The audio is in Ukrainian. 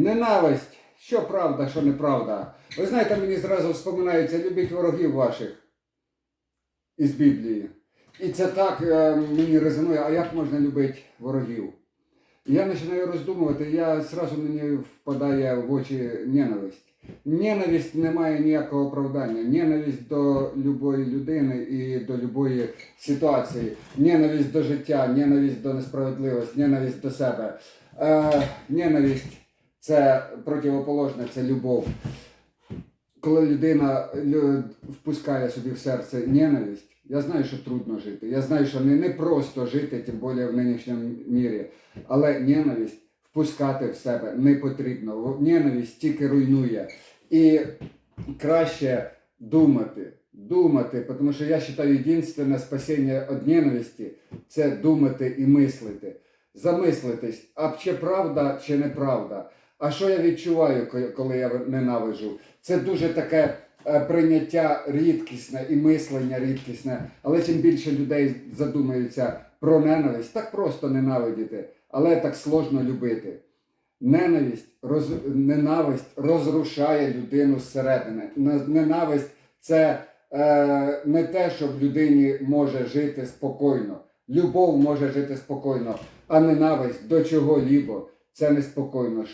Ненависть, що правда, що неправда. Ви знаєте, мені зразу вспоминається любіть ворогів ваших із Біблії. І це так е, мені резонує, а як можна любити ворогів? Я починаю роздумувати, я зразу мені впадає в очі ненависть. Ненависть не має ніякого оправдання. Ненависть до любої людини і до любої ситуації. Ненависть до життя, ненависть до несправедливості, ненависть до себе. Е, ненависть це противоположне, це любов. Коли людина лю- впускає собі в серце ненависть, я знаю, що трудно жити. Я знаю, що не, не просто жити, тим більше в нинішньому мірі. Але ненависть впускати в себе не потрібно. Ненависть тільки руйнує. І краще думати, думати, тому що я вважаю, єдине спасіння від ненависті це думати і мислити. Замислитись, а чи правда, чи неправда. А що я відчуваю, коли я ненавижу? Це дуже таке е, прийняття рідкісне і мислення рідкісне. Але чим більше людей задумаються про ненависть, так просто ненавидіти, але так сложно любити. Ненависть, роз, ненависть розрушає людину зсередини. Ненависть це е, не те, що в людині може жити спокійно. Любов може жити спокійно, а ненависть до чого-лібо це неспокійно.